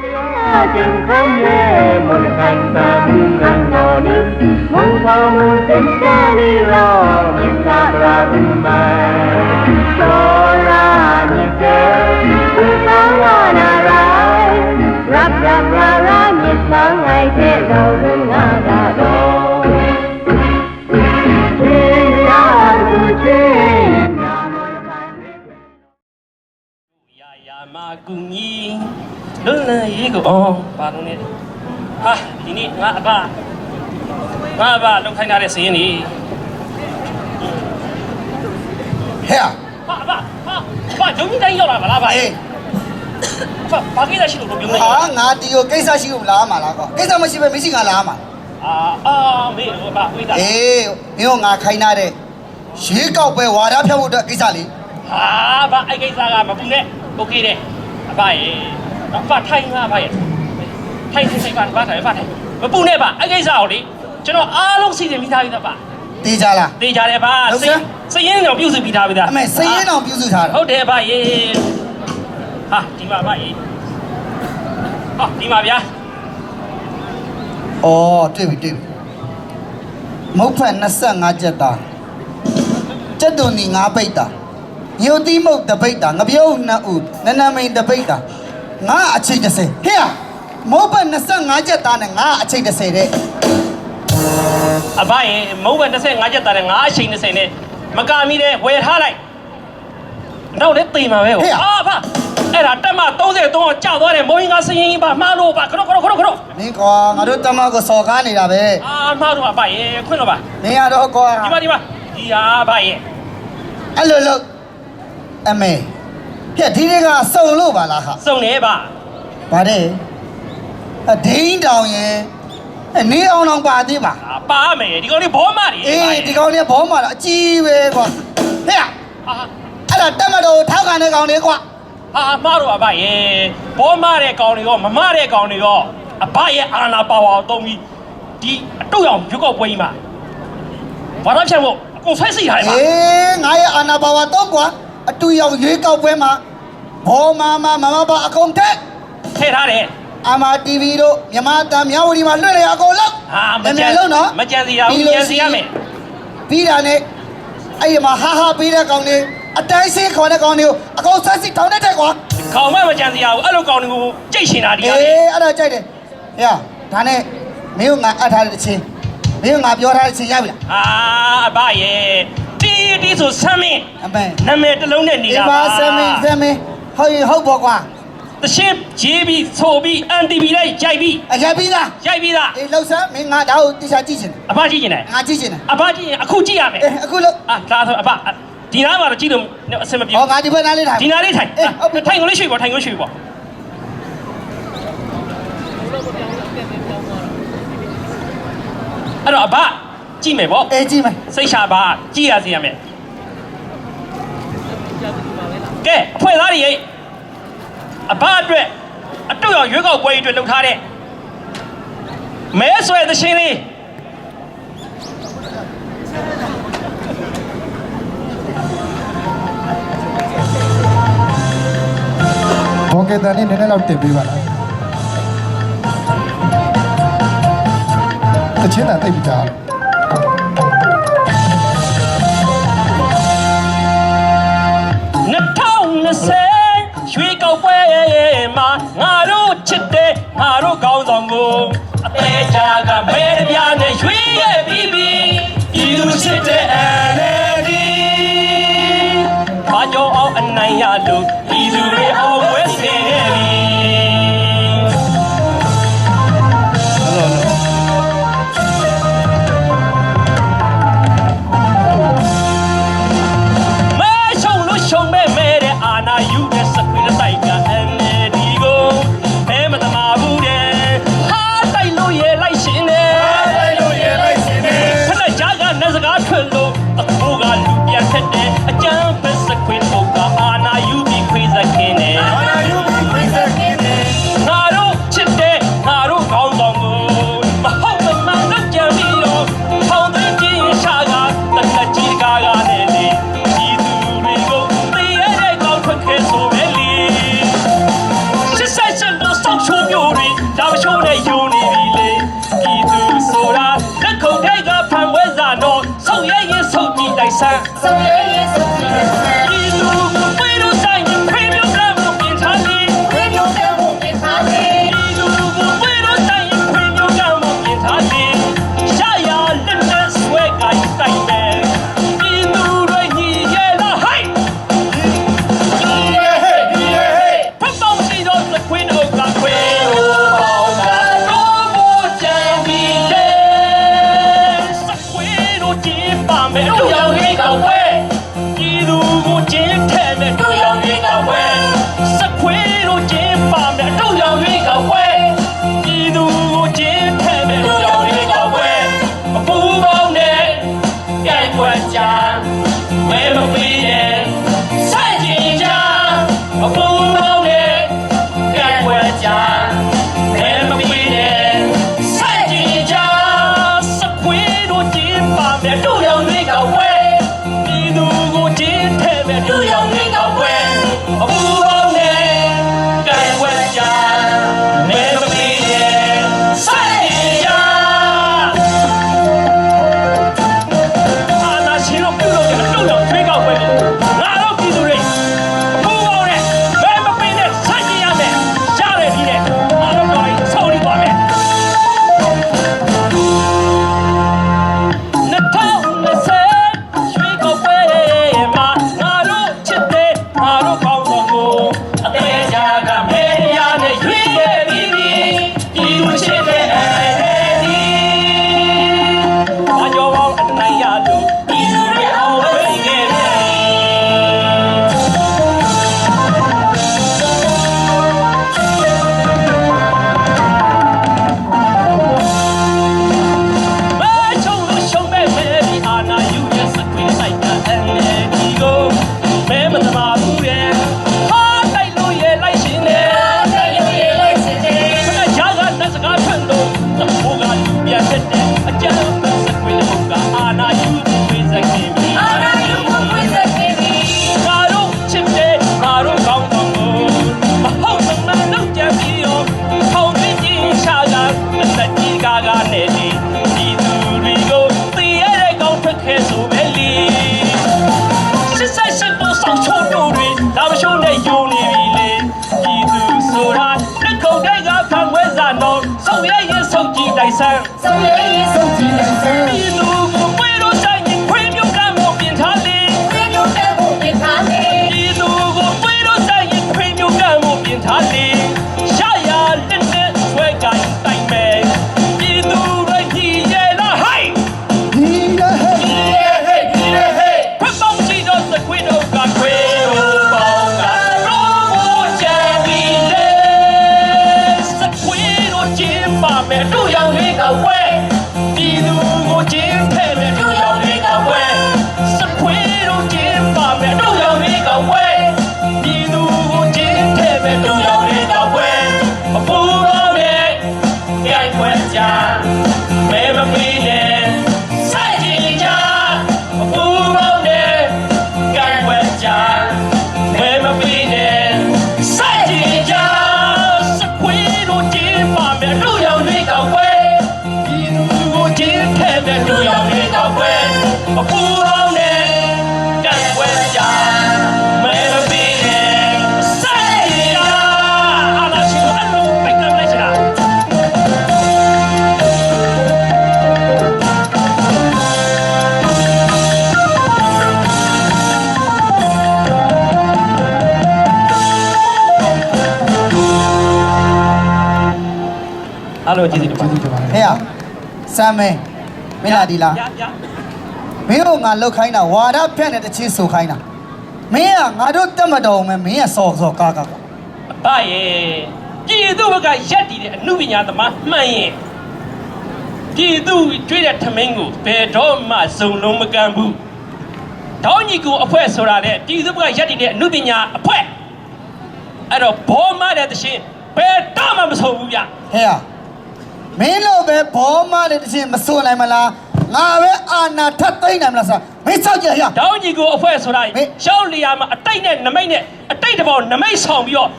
생각에 뭘 간다 문간 너는 무서운 생각이로 인사라는 말 소라니께 불쌍하나라 랍랍라라 니상하이 대로는 나가도 야야마 궁이 လွတ်လပ်ရေးကိုအော်ပါတော့နေဟာဒီနေ့ငါအဘငါအဘလောက်ခိုင်းထားတဲ့စည်ရင်နေ ဟဲ့ ဟာအဘဟာအဘဂျုံကြီးတိုင်းရောက်လာမလားဗျ အေး အဘဘာကိစ္စရှိလို့ပြောနေ ဟာငါတီကိုကိစ္စရှိလို့လာမှာလားကွာကိစ္စမရှိပဲမရှိငါလာမှာ အာအာမေးတော့ဗျဝိဒါ အေးမင်းကငါခိုင်းထားတဲ့ရေကောက်ပဲဝါရဖြတ်ဖို့အတွက်ကိစ္စလေး ဟာဗျအဲ့ကိစ္စကမပူနဲ့โอเคတယ်အဘရေအ ဘထိုင်ငါဗျရေထိုင်ထိုင်ထိုင်ပါဗျထိုင်ဗျထိုင်မပူနဲ့ဗျအဲ့ကိစ္စကိုလေကျွန်တော်အားလုံးစီစဉ်ပြီးသားပြီသားဗျတေးကြလားတေးကြတယ်ဗျဟုတ်စစမ်းစရင်တော့ပြုစုပြီးသားပြီသားအမေစည်ရင်အောင်ပြုစုထားတာဟုတ်တယ်ဗျရေဟာဒီမှာဗျရေဟာဒီမှာဗျာဩတွေ့ပြီတွေ့ပြီမုတ်ဖက်25ကျက်သားကျက်တုန်ဒီ5ပိတ်တာညိုတိမုတ်တပိတ်တာငပြုံးနှစ်ဦးနနမိန်တပိတ်တာ ငါအချိန်30ဟဲ့မုတ်ဖက်25ကျက်သားနဲ့ငါအချိန်30တဲ့အဘရေမုံဘက်25ချက်တာနဲ့9အချိန်20နဲ့မကာမီတဲ့ဝယ်ထားလိုက်တော့လည်းတေးမှာပဲဟောအာဖအဲ့ဒါတက်မ33ကိုကြောက်သွားတယ်မိုးရင်ကစရင်ကြီးပါမှားလို့ပါခရောခရောခရောခရောမင်းကွာငါတို့တမကိုစော်ကားနေတာပဲအာမှားလို့ပါဗျရေခွင့်တော့ပါမင်းရတော့ကွာဒီမှာဒီမှာဒီဟာဗျရေအဲ့လိုလို့အမေ ပြက်ဒီတွေကစုံလို့ပါလားဟာစုံနေပါဗါတဲ့အဒိန်းတောင်ရင်အနေအောင်တောင်ပါသေးပါအာပါမယ်ဒီကောင်လေးဘောမတွေအေးဒီကောင်လေးဘောမှာတော့အကြီးပဲကွာဟဲ့ဟာအဲ့ဒါတက်မတော်ထောက်ခံတဲ့ကောင်လေးကွာဟာမှားတော့ပါဗျရေဘောမတဲ့ကောင်တွေရောမမတဲ့ကောင်တွေရောအဘရဲ့အာနာပါဝါကိုသုံးပြီးဒီအတုတ်ရောင်ရွက်ကောက်ပွဲကြီးမှာဘာတော့ဖြတ်ဖို့အကုန်ဆွဲစီထားတယ်ပါအေးငါရဲ့အာနာပါဝါတော့ကွာအတူရောက်ရွေးကောက်ပွဲမှာ ဘောမာမမမပါအကုန်တက်ထည့်ထားတယ်အမ TV တို့မြမတန်မြဝတီမှာလွှင့်လေအကုန်လုံးဟာမမြန်ကြမြန်န်လုံးနော်မကြန်စီရဘူးကြန်စီရမယ်ပြီးတာနဲ့အဲ့ဒီမှာဟာဟာပြီးတဲ့ကောင်လေးအတိုင်းစင်းခေါ်တဲ့ကောင်လေးကိုအကုန်ဆက်စီထောင်းတဲ့ကွာခေါင်းမမကြန်စီရဘူးအဲ့လိုကောင်တွေကိုကြိတ်ရှင်တာဒီအေးကနေ့အဲ့ဒါကြိုက်တယ်ဟဲ့ဒါနဲ့မင်းကငါအပ်ထားတဲ့ချင်းမင်းကငါပြောထားတဲ့ချင်းရပြီလားအာအဘရဲ့တီးတီးဆိုဆမ်းမင်းအမေနာမည်တစ်လုံးနဲ့နေဒီတာပါပါဆမင်းဆမင်း ဟုတ်ရင်ဟုတ်ပေါ့ကွာတရှင်းရေးပြီးဆိုပြီးအန်တီဗီလိုက်ရိုက်ပြီးအရက်ပြီးသားရိုက်ပြီးသားအေးလှုပ်ဆမ်းမင်းငါဒါကိုတိကျကြည့်ချင်တယ်အဘကြည့်နေတယ်ငါကြည့်ချင်တယ်အဘကြည့်ရင်အခုကြည့်ရမယ်အေးအခုလို့အာဒါဆိုအဘဒီနားမှာတော့ကြည့်လို့အဆင်မပြေဟောငါဒီဘက်နားလေးထားဒီနားလေးထိုင်အေးဟုတ်ပြီထိုင်ကိုလေးရွှေ့ပေါ့ထိုင်ကိုရွှေ့ပေါ့အဲ့တော့အဘကြည့်မယ်ပေါ့အေးကြည့်မယ်စိတ်ရှာပါကြည့်ရစီရမယ် ကဲအဖွဲ့သားတွေရဲ့အဘအတွက်အတုတ်ရောင်ရွေးကောက်ပွဲကြီးအတွက်လှုပ်ထားတဲ့မဲဆွဲသရှင်လေးဘောကေတန်လေးနည်းနည်းတော့တင်ပေးပါလားတချင်းတာတိတ်ပြီးသား ငါတို့ကောင်းဆောင်ကိုအသေးချာကမဲတပြားနဲ့ရွှေရဲ့ပြီးပြီးဤသူချစ်တဲ့ NLD ဘာကြောင့်အောင်အနိုင်ရလို့ 山，送爷爷送奶奶。 အားလုံးကျေးဇူးတင်ပါတကျေးယ် ဇူးတင်ပါတယ်ဟဲ့ရဆမ်းမင်းမင်းလာဒီလားမင်းတို့ငါလောက်ခိုင်းတာဝါဒဖြန့်တဲ့တချင်းဆိုခိုင်းတာမင်းကငါတို့တက်မတော်မယ်မင်းကစော်စော်ကားကားကွာအဖရဲ့ပြည်သူဘက်ကရက်တည်တဲ့အမှုပညာသမားမှန်ရင်ပြည်သူကျွေးတဲ့ထမင်းကိုဘယ်တော့မှစုံလုံးမကမ်းဘူးတောင်းညီကိုအဖွဲ့ဆိုတာလေပြည်သူဘက်ကရက်တည်တဲ့အမှုပညာအဖွဲ့အဲ့တော့ဘောမတဲ့တရှင်ဘယ်တော့မှမဆုံးဘူးဗျဟဲ့ရ မင်းလိုပဲဘောမနဲ့တစ်ချင်းမစွန့်နိုင်မလားငါပဲအာနာထပ်သိမ့်နိုင်မလားဆာမင်းစောက်ကြရ ဒေါင်းညီကိုအဖွဲဆိုတာရှောက်လျာမှာအတိတ်နဲ့နမိတ်နဲ့အတိတ်တဘောနမိတ်ဆောင်ပြီးတော့